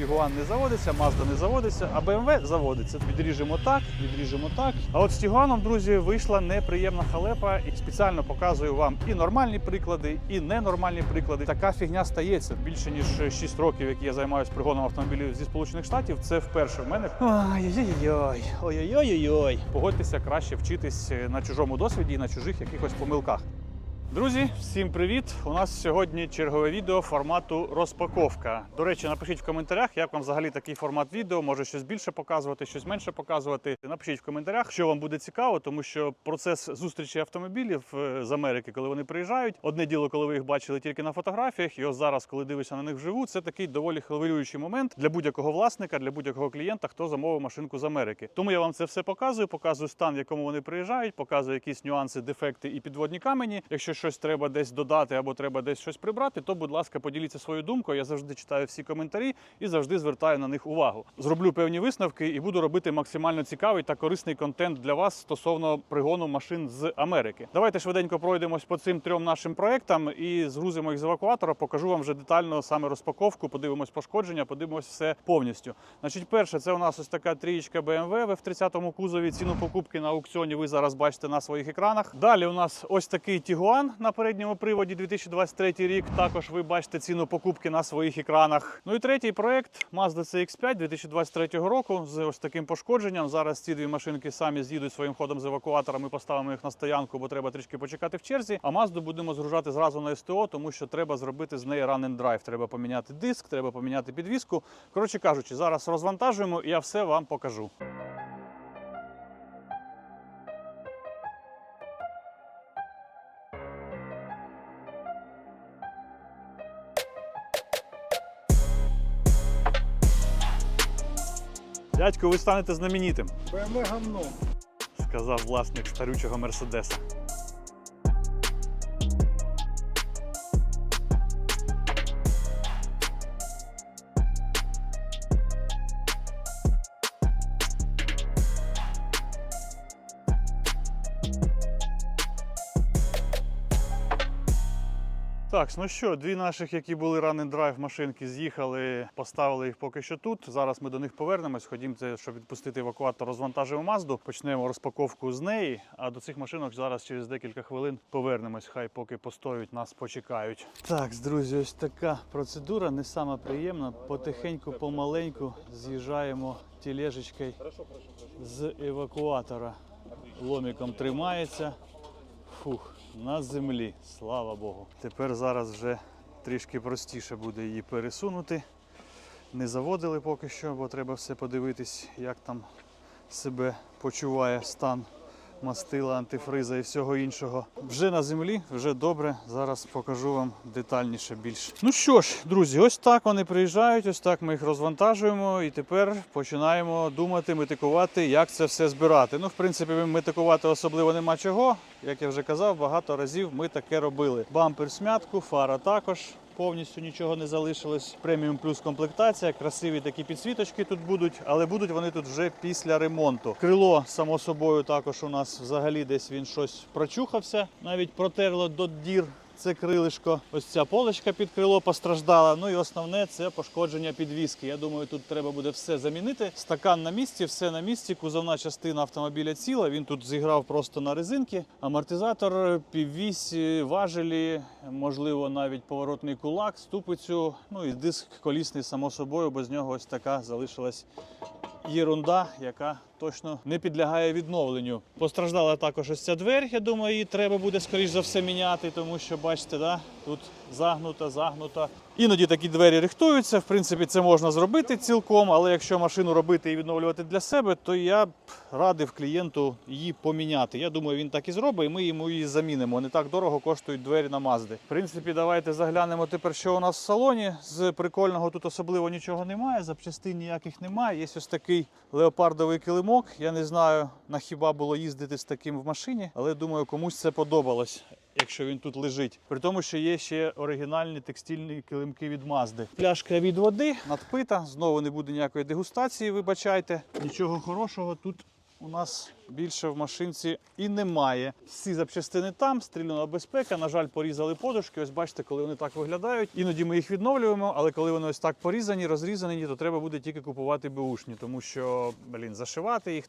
Tiguan не заводиться, Mazda не заводиться, а BMW заводиться. Відріжемо так, відріжемо так. А от з Tiguan, друзі, вийшла неприємна халепа, і спеціально показую вам і нормальні приклади, і ненормальні приклади. Така фігня стається більше ніж 6 років, які я займаюся пригоном автомобілів зі сполучених штатів. Це вперше в мене. Ой-ой-ой, ой-ой-ой. Погодьтеся краще вчитись на чужому досвіді і на чужих якихось помилках. Друзі, всім привіт! У нас сьогодні чергове відео формату розпаковка. До речі, напишіть в коментарях, як вам взагалі такий формат відео, може щось більше показувати, щось менше показувати. Напишіть в коментарях, що вам буде цікаво, тому що процес зустрічі автомобілів е, з Америки, коли вони приїжджають, одне діло, коли ви їх бачили тільки на фотографіях, і ось зараз, коли дивишся на них вживу, це такий доволі хвилюючий момент для будь-якого власника, для будь-якого клієнта, хто замовив машинку з Америки. Тому я вам це все показую, показую стан, в якому вони приїжджають, показую якісь нюанси, дефекти і підводні камені. Якщо щось треба десь додати або треба десь щось прибрати, то, будь ласка, поділіться своєю думкою. Я завжди читаю всі коментарі і завжди звертаю на них увагу. Зроблю певні висновки і буду робити максимально цікавий та корисний контент для вас стосовно пригону машин з Америки. Давайте швиденько пройдемось по цим трьом нашим проектам і згрузимо їх з евакуатора. Покажу вам вже детально саме розпаковку. Подивимось пошкодження, подивимось все повністю. Значить, перше, це у нас ось така трієчка BMW в F30 кузові. Ціну покупки на аукціоні ви зараз бачите на своїх екранах. Далі у нас ось такий Tiguan на передньому приводі 2023 рік. Також ви бачите ціну покупки на своїх екранах. Ну і третій проект Mazda CX-5 2023 року з ось таким пошкодженням. Зараз ці дві машинки самі з'їдуть своїм ходом з евакуатора. Ми поставимо їх на стоянку, бо треба трішки почекати в черзі. А Mazda будемо згружати зразу на СТО, тому що треба зробити з неї run and drive. Треба поміняти диск, треба поміняти підвіску. Коротше кажучи, зараз розвантажуємо і я все вам покажу. Дядько, ви станете знаменитим, БМВ гамно. сказав власник старючого мерседеса. Так, ну що, дві наших, які були run and drive машинки, з'їхали, поставили їх поки що тут. Зараз ми до них повернемось. Ходімте, щоб відпустити евакуатор, розвантажимо Мазду. Почнемо розпаковку з неї. А до цих машинок зараз через декілька хвилин повернемось. Хай поки постоють, нас почекають. Так, друзі, ось така процедура не сама приємна. Потихеньку, помаленьку з'їжджаємо тілежечкою з евакуатора. Ломіком тримається. Фух, на землі, слава Богу. Тепер зараз вже трішки простіше буде її пересунути. Не заводили поки що, бо треба все подивитись, як там себе почуває стан мастила, антифриза і всього іншого. Вже на землі, вже добре. Зараз покажу вам детальніше більше. Ну що ж, друзі, ось так вони приїжджають, ось так ми їх розвантажуємо і тепер починаємо думати, метикувати, як це все збирати. Ну, в принципі, метикувати особливо нема чого. Як я вже казав, багато разів ми таке робили. Бампер смятку, фара також. Повністю нічого не залишилось. Преміум плюс комплектація, красиві такі підсвіточки тут будуть, але будуть вони тут вже після ремонту. Крило, само собою, також у нас взагалі десь він щось прочухався, навіть протерло до дір. Це крилишко, ось ця полочка під крило постраждала. Ну і основне це пошкодження підвіски. Я думаю, тут треба буде все замінити. Стакан на місці, все на місці. Кузовна частина автомобіля ціла. Він тут зіграв просто на резинки. Амортизатор, піввісь, важелі, можливо, навіть поворотний кулак, ступицю. Ну і диск колісний, само собою. Без нього ось така залишилась єрунда, яка точно не підлягає відновленню. Постраждала також ось ця дверь. Я думаю, її треба буде скоріш за все міняти, тому що бачите, да, тут загнута, загнута. Іноді такі двері рихтуються. В принципі, це можна зробити цілком, але якщо машину робити і відновлювати для себе, то я б радив клієнту її поміняти. Я думаю, він так і зробить, і ми йому її замінимо. Не так дорого коштують двері на Мазди. В принципі, давайте заглянемо тепер, що у нас в салоні. З прикольного тут особливо нічого немає, запчастин ніяких немає. Є ось такий леопардовий килимок. Я не знаю, на хіба було їздити з таким в машині, але думаю, комусь це подобалось. Якщо він тут лежить, при тому, що є ще оригінальні текстильні килимки від Мазди. Пляшка від води надпита. Знову не буде ніякої дегустації. Вибачайте, нічого хорошого тут у нас більше в машинці і немає. Всі запчастини там, стріляна безпека. На жаль, порізали подушки. Ось бачите, коли вони так виглядають. Іноді ми їх відновлюємо, але коли вони ось так порізані, розрізані, то треба буде тільки купувати беушні, тому що, блін, зашивати їх.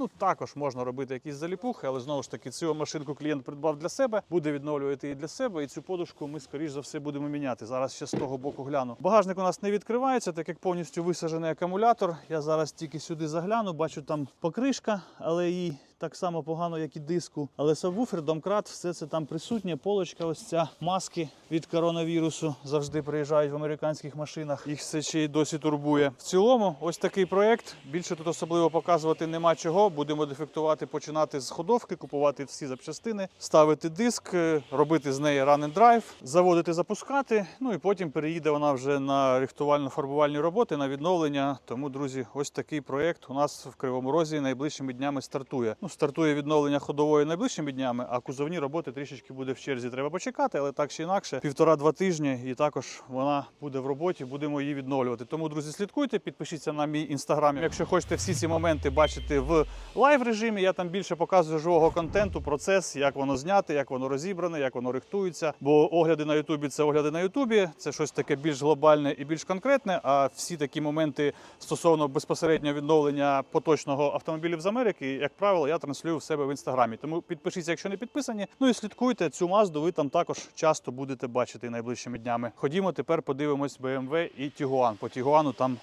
Ну, також можна робити якісь заліпухи, але знову ж таки цю машинку клієнт придбав для себе, буде відновлювати і для себе. І цю подушку ми, скоріш за все, будемо міняти. Зараз ще з того боку гляну. Багажник у нас не відкривається, так як повністю висаджений акумулятор. Я зараз тільки сюди загляну, бачу там покришка, але їй так само погано, як і диску. Але сабвуфер, домкрат, все це там присутнє. Полочка, ось ця маски від коронавірусу завжди приїжджають в американських машинах. Їх все ще й досі турбує. В цілому, ось такий проект. Більше тут особливо показувати нема чого. Будемо дефектувати, починати з ходовки, купувати всі запчастини, ставити диск, е, робити з неї run and drive, заводити, запускати. Ну і потім переїде вона вже на рихтувально-фарбувальні роботи, на відновлення. Тому, друзі, ось такий проект у нас в Кривому Розі найближчими днями стартує. Стартує відновлення ходової найближчими днями, а кузовні роботи трішечки буде в черзі. Треба почекати, але так чи інакше, півтора-два тижні, і також вона буде в роботі. Будемо її відновлювати. Тому, друзі, слідкуйте, підпишіться на мій інстаграм. Якщо хочете всі ці моменти бачити в лайв режимі, я там більше показую живого контенту, процес, як воно зняти, як воно розібране, як воно рихтується. Бо огляди на Ютубі це огляди на Ютубі, це щось таке більш глобальне і більш конкретне. А всі такі моменти стосовно безпосереднього відновлення поточного автомобілів з Америки, як правило, я транслюю в себе в інстаграмі. Тому підпишіться, якщо не підписані. Ну і слідкуйте цю мазду. Ви там також часто будете бачити найближчими днями. Ходімо тепер подивимось BMW і Тігуан. По Тігуану там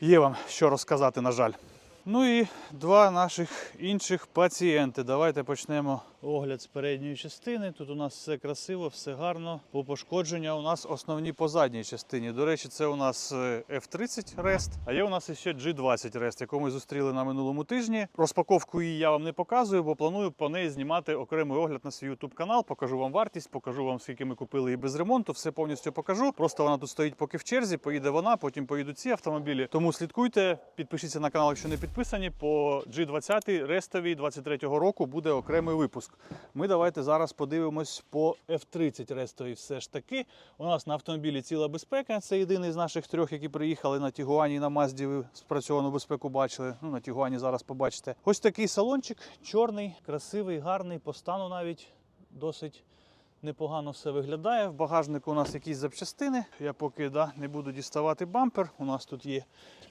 є вам що розказати, на жаль. Ну і два наших інших пацієнти. Давайте почнемо огляд з передньої частини. Тут у нас все красиво, все гарно. По пошкодження у нас основні по задній частині. До речі, це у нас е, F30 Rest, а є у нас ще G20 Rest, яку ми зустріли на минулому тижні. Розпаковку її я вам не показую, бо планую по неї знімати окремий огляд на свій YouTube канал. Покажу вам вартість, покажу вам, скільки ми купили її без ремонту. Все повністю покажу. Просто вона тут стоїть поки в черзі. Поїде вона, потім поїдуть ці автомобілі. Тому слідкуйте, підпишіться на канал, якщо не підписані. По G20 рестовій 23-го року буде окремий випуск. Ми давайте зараз подивимось по F30 рестові Все ж таки, у нас на автомобілі ціла безпека. Це єдиний з наших трьох, які приїхали на Тігуані і на Мазді. Ви спрацьовану безпеку бачили. Ну на Тігуані зараз побачите. Ось такий салончик, чорний, красивий, гарний, по стану навіть досить. Непогано все виглядає. В багажнику у нас якісь запчастини. Я поки да, не буду діставати бампер. У нас тут є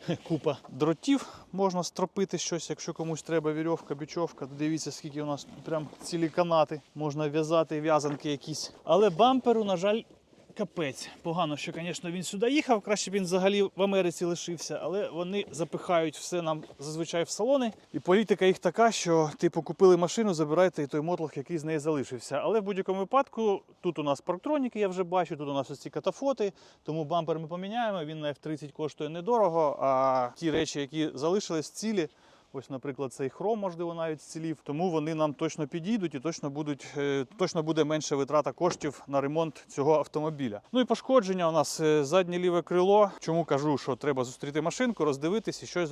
купа дротів. Можна стропити щось, якщо комусь треба вірьовка, бічовка. Дивіться, скільки у нас прям цілі канати. Можна в'язати в'язанки якісь. Але бамперу, на жаль, капець. Погано, що, звісно, він сюди їхав. Краще б він взагалі в Америці лишився, але вони запихають все нам зазвичай в салони. І політика їх така, що типу купили машину, забирайте і той мотлох, який з неї залишився. Але в будь-якому випадку тут у нас парктроніки, я вже бачу, тут у нас ось ці катафоти, тому бампер ми поміняємо. Він на F30 коштує недорого. А ті речі, які залишились цілі. Ось, наприклад, цей хром, можливо, навіть зцілів. Тому вони нам точно підійдуть і точно будуть е, точно буде менша витрата коштів на ремонт цього автомобіля. Ну і пошкодження у нас е, заднє ліве крило. Чому кажу, що треба зустріти машинку, роздивитись і щось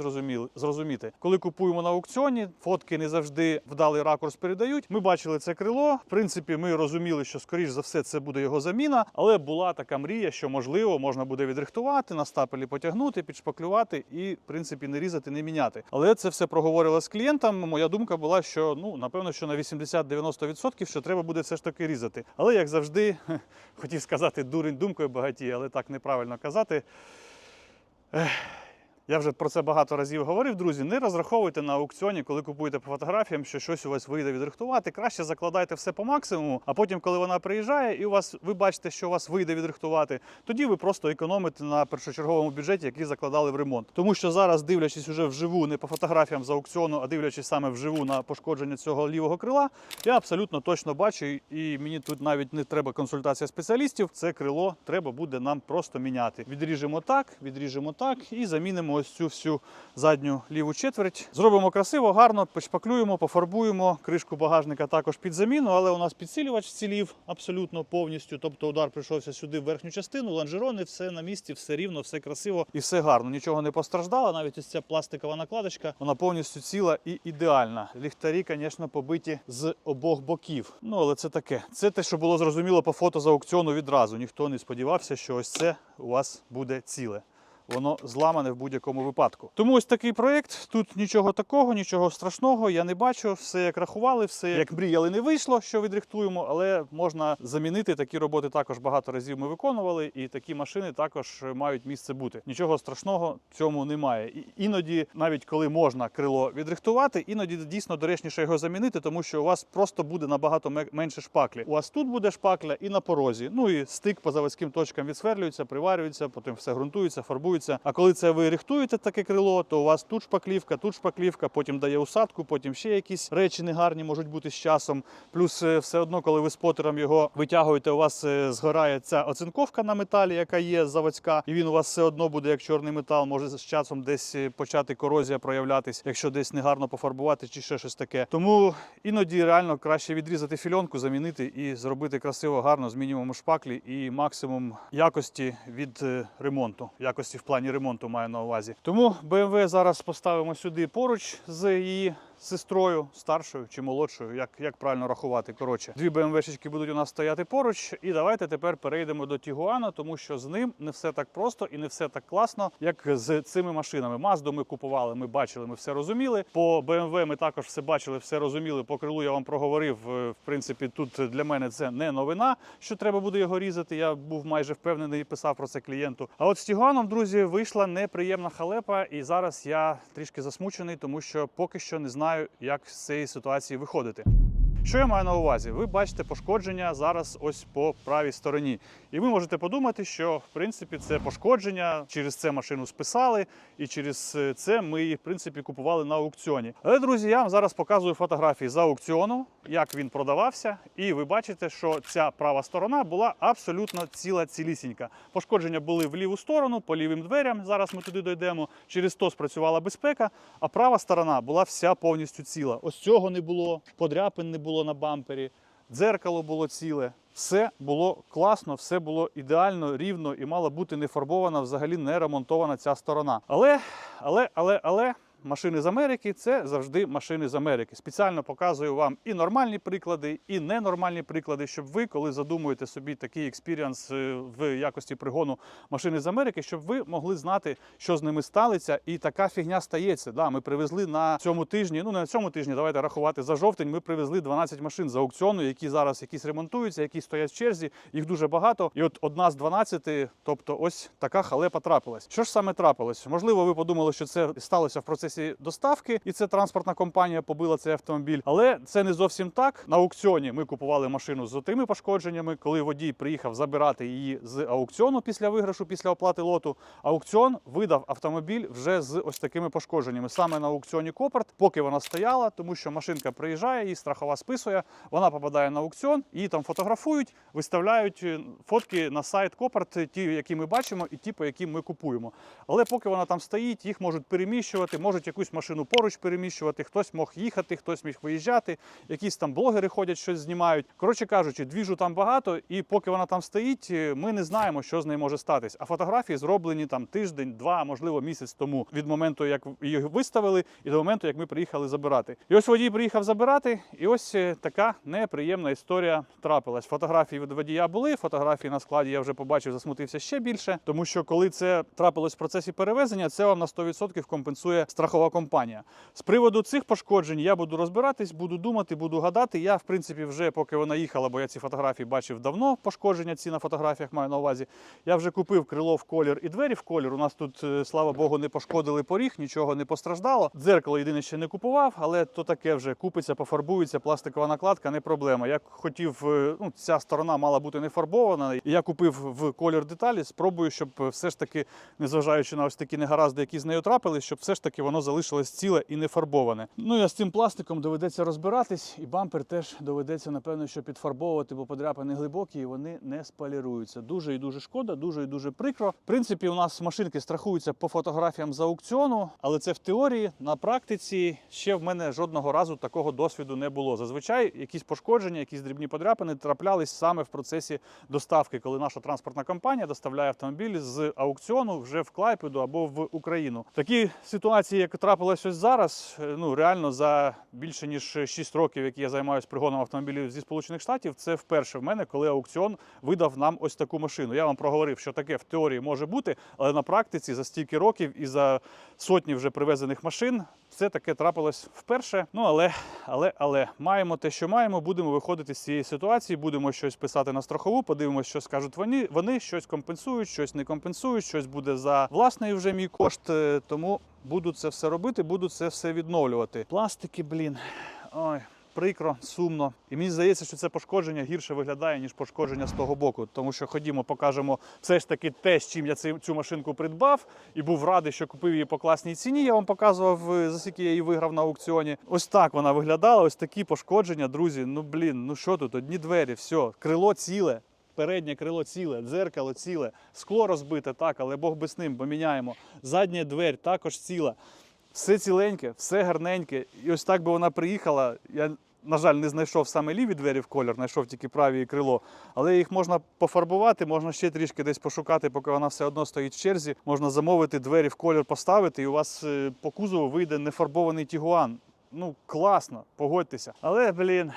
зрозуміти. Коли купуємо на аукціоні, фотки не завжди вдалий ракурс передають. Ми бачили це крило. В принципі, ми розуміли, що скоріш за все це буде його заміна, але була така мрія, що можливо можна буде відрихтувати, на стапелі потягнути, підшпаклювати і, в принципі, не різати, не міняти. Але це все проговорила з клієнтом. Моя думка була, що ну напевно, що на 80-90% що треба буде все ж таки різати. Але як завжди, хотів сказати дурень думкою багатіє, але так неправильно казати. Я вже про це багато разів говорив, друзі. Не розраховуйте на аукціоні, коли купуєте по фотографіям, що щось у вас вийде відрихтувати. Краще закладайте все по максимуму, а потім, коли вона приїжджає, і у вас ви бачите, що у вас вийде відрихтувати, тоді ви просто економите на першочерговому бюджеті, який закладали в ремонт. Тому що зараз, дивлячись уже вживу, не по фотографіям з аукціону, а дивлячись саме вживу на пошкодження цього лівого крила, я абсолютно точно бачу, і мені тут навіть не треба консультація спеціалістів. Це крило треба буде нам просто міняти. Відріжемо так, відріжемо так і замінимо ось цю всю задню ліву четверть. Зробимо красиво, гарно, почпаклюємо, пофарбуємо. Кришку багажника також під заміну, але у нас підсилювач цілів абсолютно повністю. Тобто удар прийшовся сюди в верхню частину, лонжерони, все на місці, все рівно, все красиво і все гарно. Нічого не постраждало. Навіть ось ця пластикова накладочка, вона повністю ціла і ідеальна. Ліхтарі, звісно, побиті з обох боків. Ну але це таке. Це те, що було зрозуміло по фото з аукціону відразу. Ніхто не сподівався, що ось це у вас буде ціле. Воно зламане в будь-якому випадку. Тому ось такий проєкт. Тут нічого такого, нічого страшного. Я не бачу. Все як рахували, все як мріяли, не вийшло, що відрихтуємо, але можна замінити. Такі роботи також багато разів ми виконували, і такі машини також мають місце бути. Нічого страшного цьому немає. І іноді, навіть коли можна крило відрихтувати, іноді дійсно доречніше його замінити, тому що у вас просто буде набагато ме- менше шпаклі. У вас тут буде шпакля і на порозі. Ну і стик по заводським точкам відсверлюється, приварюється, потім все ґрунтується, фарбується. А коли це ви рихтуєте таке крило, то у вас тут шпаклівка, тут шпаклівка, потім дає усадку, потім ще якісь речі негарні можуть бути з часом. Плюс е, все одно, коли ви спотером його витягуєте, у вас е, згорає ця оцинковка на металі, яка є заводська, і він у вас все одно буде як чорний метал, може з часом десь е, почати корозія проявлятись, якщо десь негарно пофарбувати чи ще щось таке. Тому іноді реально краще відрізати фільонку, замінити і зробити красиво, гарно з мінімумом шпаклі і максимум якості від ремонту. Якості в плані ремонту маю на увазі. Тому BMW зараз поставимо сюди поруч з її сестрою, старшою чи молодшою, як, як правильно рахувати. Коротше, дві БМВшечки будуть у нас стояти поруч. І давайте тепер перейдемо до Тігуана, тому що з ним не все так просто і не все так класно, як з цими машинами. Мазду ми купували, ми бачили, ми все розуміли. По BMW ми також все бачили, все розуміли. По крилу я вам проговорив. Е, В принципі, тут для мене це не новина, що треба буде його різати. Я був майже впевнений і писав про це клієнту. А от з Тігуаном, друзі, вийшла неприємна халепа, і зараз я трішки засмучений, тому що поки що не знаю, як з цієї ситуації виходити. Що я маю на увазі? Ви бачите пошкодження зараз ось по правій стороні. І ви можете подумати, що в принципі це пошкодження, через це машину списали, і через е, це ми її в принципі купували на аукціоні. Але, друзі, я вам зараз показую фотографії з аукціону, як він продавався, і ви бачите, що ця права сторона була абсолютно ціла цілісінька. Пошкодження були в ліву сторону, по лівим дверям. Зараз ми туди дійдемо. Через то спрацювала безпека, а права сторона була вся повністю ціла. Ось цього не було, подряпин не було на бампері, дзеркало було ціле. Все було класно, все було ідеально, рівно і мала бути не фарбована, взагалі не ремонтована ця сторона. Але, але, але, але. Машини з Америки це завжди машини з Америки. Спеціально показую вам і нормальні приклади, і ненормальні приклади, щоб ви, коли задумуєте собі такий експіріанс е, в якості пригону машини з Америки, щоб ви могли знати, що з ними сталиться, і така фігня стається. Да, ми привезли на цьому тижні. Ну не на цьому тижні, давайте рахувати за жовтень. Ми привезли 12 машин з аукціону, які зараз якісь ремонтуються, які стоять в черзі. Їх дуже багато. І от одна з 12, тобто ось така халепа трапилась. Що ж саме трапилось? Можливо, ви подумали, що це сталося в процесі доставки, і це транспортна компанія побила цей автомобіль. Але це не зовсім так. На аукціоні ми купували машину з тими пошкодженнями. Коли водій приїхав забирати її з аукціону після виграшу, після оплати лоту, аукціон видав автомобіль вже з ось такими пошкодженнями. Саме на аукціоні Копарт, поки вона стояла, тому що машинка приїжджає, її страхова списує, вона попадає на аукціон, її там фотографують, виставляють е, фотки на сайт Копарт, ті, які ми бачимо, і ті, по яким ми купуємо. Але поки вона там стоїть, їх можуть переміщувати, можуть якусь машину поруч переміщувати, хтось мог їхати, хтось міг виїжджати, якісь там блогери ходять, щось знімають. Коротше кажучи, двіжу там багато, і поки вона там стоїть, е, ми не знаємо, що з нею може статись. А фотографії зроблені там тиждень, два, можливо, місяць тому від моменту, як її виставили, і до моменту, як ми приїхали забирати. І ось водій приїхав забирати, і ось е, така неприємна історія трапилась. Фотографії від водія були, фотографії на складі я вже побачив, засмутився ще більше, тому що коли це трапилось в процесі перевезення, це вам на 100% компенсує страхова компанія. З приводу цих пошкоджень я буду розбиратись, буду думати, буду гадати. Я, в принципі, вже поки вона їхала, бо я ці фотографії бачив давно. Пошкодження ці на фотографіях маю на увазі. Я вже купив крило в колір і двері в колір. У нас тут, е, слава Богу, не пошкодили поріг, нічого не постраждало. Дзеркало єдине ще не купував, але то таке вже купиться, пофарбується, пластикова накладка, не проблема. Я хотів, е, ну, ця сторона мала бути не фарбована. Я купив в колір деталі. Спробую, щоб е, все ж таки, незважаючи на ось такі негаразди, які з нею трапились, щоб все ж таки воно залишилось ціле і не фарбоване. Ну і з цим пластиком доведеться розбиратись, і бампер теж доведеться, напевно, що підфарбовувати, бо подряпини глибокі і вони не спаліруються. Дуже і дуже шкода, дуже і дуже прикро. В принципі, у нас машинки страхуються по фотографіям з аукціону, але це в теорії. На практиці ще в мене жодного разу такого досвіду не було. Зазвичай якісь пошкодження, якісь дрібні подряпини траплялись саме в процесі доставки, коли наша транспортна компанія доставляє автомобіль з аукціону вже в Клайпеду або в Україну. Такі ситуації, як трапилось ось зараз, е, ну реально за більше ніж 6 років, які я займаюся пригоном автомобілів зі Сполучених Штатів, це вперше в мене, коли аукціон видав нам ось таку машину. Я вам проговорив, що таке в теорії може бути, але на практиці за стільки років і за сотні вже привезених машин це таке трапилось вперше. Ну але, але, але маємо те, що маємо. Будемо виходити з цієї ситуації, будемо щось писати на страхову, подивимося, що скажуть вони. Вони щось компенсують, щось не компенсують, щось буде за власний вже мій кошт. е, Тому буду це все робити, буду це все відновлювати. Пластики, блін. Ой. Прикро, сумно. І мені здається, що це пошкодження гірше виглядає, ніж пошкодження з того боку. Тому що ходімо, покажемо все ж таки те, з чим я цю машинку придбав, і був радий, що купив її по класній ціні. Я вам показував, е, за скільки я її виграв на аукціоні. Ось так вона виглядала. Ось такі пошкодження, друзі. Ну блін, ну що тут? Одні двері, все, крило ціле. Переднє крило ціле, дзеркало ціле, скло розбите, так, але Бог би з ним, поміняємо. Задня дверь також ціла. Все ціленьке, все гарненьке. І ось так би вона приїхала. Я, на жаль, не знайшов саме ліві двері в колір, знайшов тільки праві і крило. Але їх можна пофарбувати, можна ще трішки десь пошукати, поки вона все одно стоїть в черзі. Можна замовити двері в колір поставити, і у вас е, по кузову вийде нефарбований тігуан. Ну, класно, погодьтеся. Але, блін.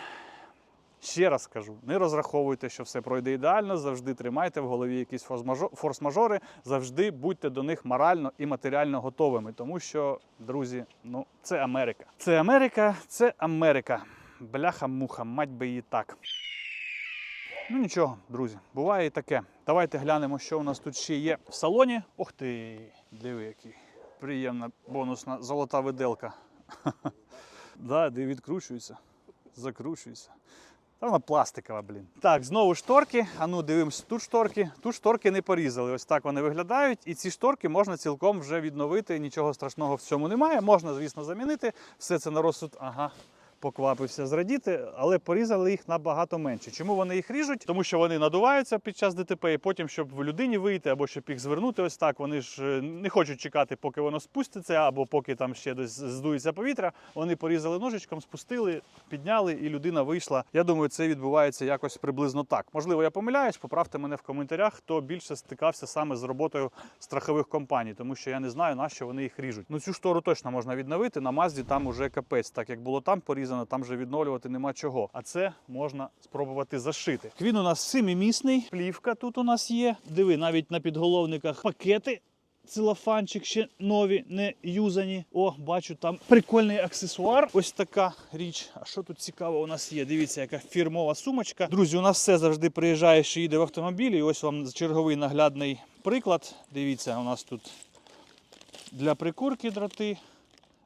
Ще раз скажу, не розраховуйте, що все пройде ідеально. Завжди тримайте в голові якісь форс-мажо- форс-мажори, завжди будьте до них морально і матеріально готовими. Тому що, друзі, ну це Америка. Це Америка, це Америка. Бляха-муха, мать би її так. Ну нічого, друзі, буває і таке. Давайте глянемо, що у нас тут ще є в салоні. Ох ти, диви, який приємна бонусна золота виделка. Да, де відкручується, закручується. Та вона пластикова, блін. Так, знову шторки. А ну дивимося, тут шторки. Тут шторки не порізали. Ось так вони виглядають. І ці шторки можна цілком вже відновити. Нічого страшного в цьому немає. Можна, звісно, замінити. Все це на розсуд. Ага. Поквапився зрадіти, але порізали їх набагато менше. Чому вони їх ріжуть? Тому що вони надуваються під час ДТП, і потім, щоб в людині вийти, або щоб їх звернути ось так. Вони ж е, не хочуть чекати, поки воно спуститься, або поки там ще десь здується повітря. Вони порізали ножичком, спустили, підняли, і людина вийшла. Я думаю, це відбувається якось приблизно так. Можливо, я помиляюсь, поправте мене в коментарях, хто більше стикався саме з роботою страхових компаній, тому що я не знаю, на що вони їх ріжуть. Ну цю штору точно можна відновити. На Мазді там уже капець, так як було там порізано, там вже відновлювати нема чого. А це можна спробувати зашити. Він у нас семимісний, плівка тут у нас є. Диви, навіть на підголовниках пакети целофанчик ще нові, не юзані. О, бачу, там прикольний аксесуар. Ось така річ. А що тут цікаво у нас є? Дивіться, яка фірмова сумочка. Друзі, у нас все завжди приїжджає, що їде в автомобілі. І ось вам черговий наглядний приклад. Дивіться, у нас тут для прикурки дроти,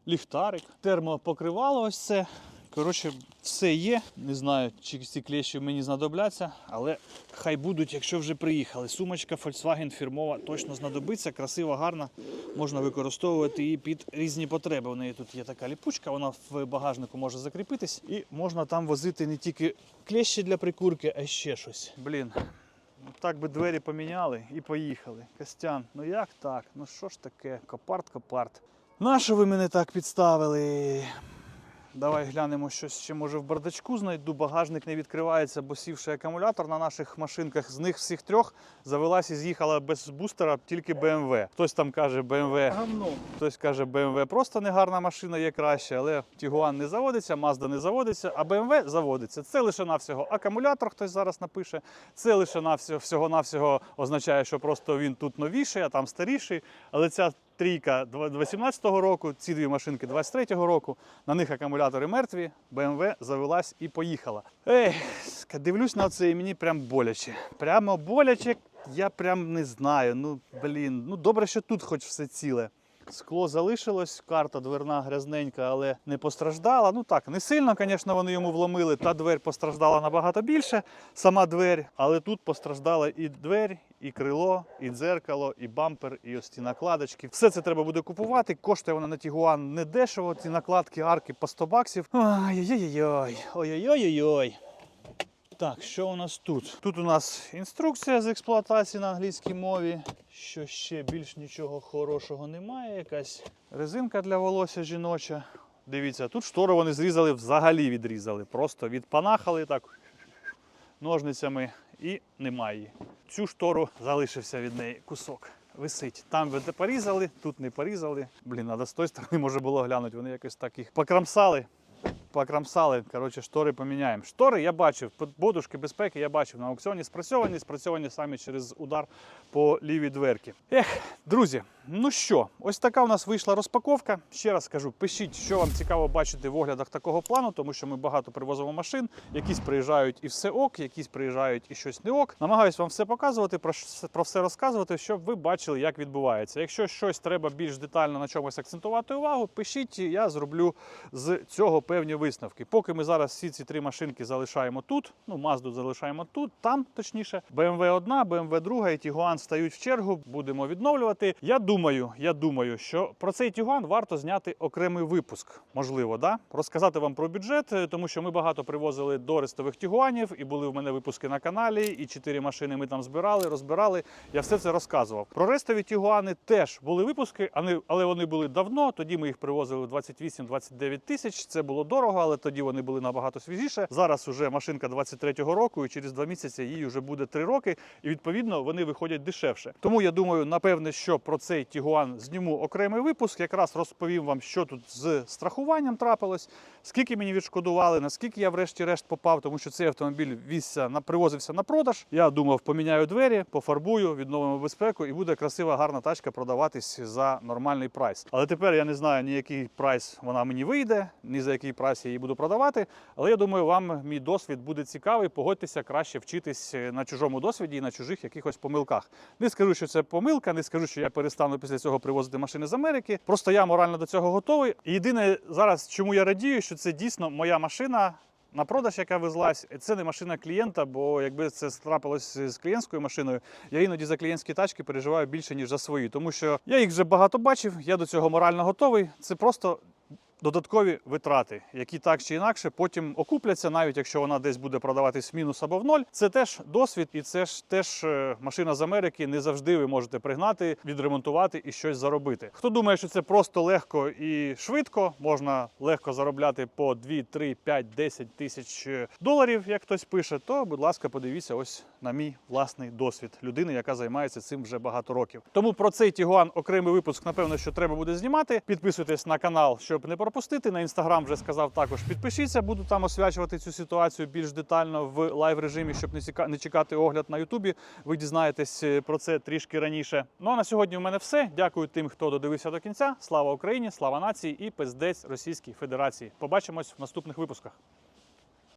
ліхтарик, термопокривало ось це. Коротше, все є. Не знаю, чи ці клещі мені знадобляться, але хай будуть, якщо вже приїхали. Сумочка Volkswagen фірмова точно знадобиться, красива, гарна. Можна використовувати її під різні потреби. У неї тут є така ліпучка, вона в багажнику може закріпитись, і можна там возити не тільки клещі для прикурки, а ще щось. Блін. Ну, Так би двері поміняли і поїхали. Костян, ну як так? Ну що ж таке? Копарт, копарт. Нащо ви мене так підставили? Давай глянемо щось ще може в бардачку знайду. Багажник не відкривається, бо сівший акумулятор на наших машинках. З них всіх трьох завелась і з'їхала без бустера тільки BMW. Хтось там каже BMW, гамно. Хтось каже BMW просто негарна машина, є краще, але Tiguan не заводиться, Mazda не заводиться, а BMW заводиться. Це лише навсього акумулятор, хтось зараз напише. Це лише навсього всього навсього означає, що просто він тут новіший, а там старіший. Але ця трійка 18-го року, ці дві машинки 23-го року. На них акумулятори мертві, BMW завелась і поїхала. Ей, дивлюсь на це і мені прям боляче. Прямо боляче, я прям не знаю. Ну, блін, ну добре, що тут хоч все ціле. Скло залишилось, карта дверна грязненька, але не постраждала. Ну так, не сильно, звісно, вони йому вломили. Та двері постраждала набагато більше, сама двері. Але тут постраждала і двері, і крило, і дзеркало, і бампер, і ось ці накладочки. Все це треба буде купувати. Коштує вона на Тігуан не дешево. Ці накладки, арки по 100 баксів. Ой-ой-ой, ой-ой-ой-ой. Так, що у нас тут? Тут у нас інструкція з експлуатації на англійській мові. Що ще більш нічого хорошого немає. Якась резинка для волосся жіноча. Дивіться, тут штору вони зрізали, взагалі відрізали. Просто відпанахали так ножницями і немає. Цю штору залишився від неї кусок. висить. Там ви порізали, тут не порізали. Блін, треба з тої сторони може було глянути. Вони якось так їх покрамсали. Покрамсали, коротше, штори поміняємо. Штори я бачив, подушки безпеки я бачив на аукціоні спрацьовані, спрацьовані самі через удар по лівій дверці. Ех, друзі, ну що, ось така у нас вийшла розпаковка. Ще раз скажу, пишіть, що вам цікаво бачити в оглядах такого плану, тому що ми багато привозимо машин. Якісь приїжджають і все ок, якісь приїжджають і щось не ок. Намагаюсь вам все показувати, про, все розказувати, щоб ви бачили, як відбувається. Якщо щось треба більш детально на чомусь акцентувати увагу, пишіть, я зроблю з цього певні висновки. Поки ми зараз всі ці три машинки залишаємо тут, ну Мазду залишаємо тут, там точніше. BMW 1, BMW 2 і Tiguan стають в чергу, будемо відновлювати. Я думаю, я думаю, що про цей Tiguan варто зняти окремий випуск. Можливо, да? розказати вам про бюджет, е, тому що ми багато привозили дористових Тігуанів, і були в мене випуски на каналі, і чотири машини ми там збирали, розбирали. Я все це розказував. Про рестові Тігуани теж були випуски, але- вони були давно. Тоді ми їх привозили 28-29 тисяч. Це було дорого, але тоді вони були набагато свіжіше. Зараз уже машинка 23-го року, і через два місяці їй вже буде 3 роки, і відповідно вони виходять дешевше. Тому я думаю, напевне, що про цей Тігуан зніму окремий випуск. Якраз розповім вам, що тут з страхуванням трапилось, скільки мені відшкодували, наскільки я врешті-решт попав, тому що цей автомобіль візся привозився на продаж. Я думав, поміняю двері, пофарбую, відновимо безпеку, і буде красива, гарна тачка продаватись за нормальний прайс. Але тепер я не знаю, ні який прайс вона мені вийде, ні за який прайс я її буду продавати. Але я думаю, вам мій досвід буде цікавий. Погодьтеся краще вчитись на чужому досвіді і на чужих якихось помилках. Не скажу, що це помилка, не скажу, що я перестану після цього привозити машини з Америки. Просто я морально до цього готовий. Єдине зараз, чому я радію, що це дійсно моя машина. На продаж, яка везлась, це не машина клієнта, бо якби це трапилось з клієнтською машиною, я іноді за клієнтські тачки переживаю більше, ніж за свої. Тому що я їх вже багато бачив, я до цього морально готовий. Це просто додаткові витрати, які так чи інакше потім окупляться, навіть якщо вона десь буде продаватись в мінус або в ноль. Це теж досвід, і це ж теж е, машина з Америки. Не завжди ви можете пригнати, відремонтувати і щось заробити. Хто думає, що це просто легко і швидко, можна легко заробляти по 2, 3, 5, 10 тисяч е, доларів, як хтось пише, то будь ласка, подивіться ось на мій власний досвід людини, яка займається цим вже багато років. Тому про цей Тігуан окремий випуск, напевно, що треба буде знімати. Підписуйтесь на канал, щоб не пропустити. На інстаграм вже сказав також. Підпишіться, буду там освячувати цю ситуацію більш детально в лайв режимі, щоб не чекати огляд на Ютубі. Ви дізнаєтесь е, про це трішки раніше. Ну а на сьогодні у мене все. Дякую тим, хто додивився до кінця. Слава Україні, слава нації і пиздець Російській Федерації. Побачимось в наступних випусках.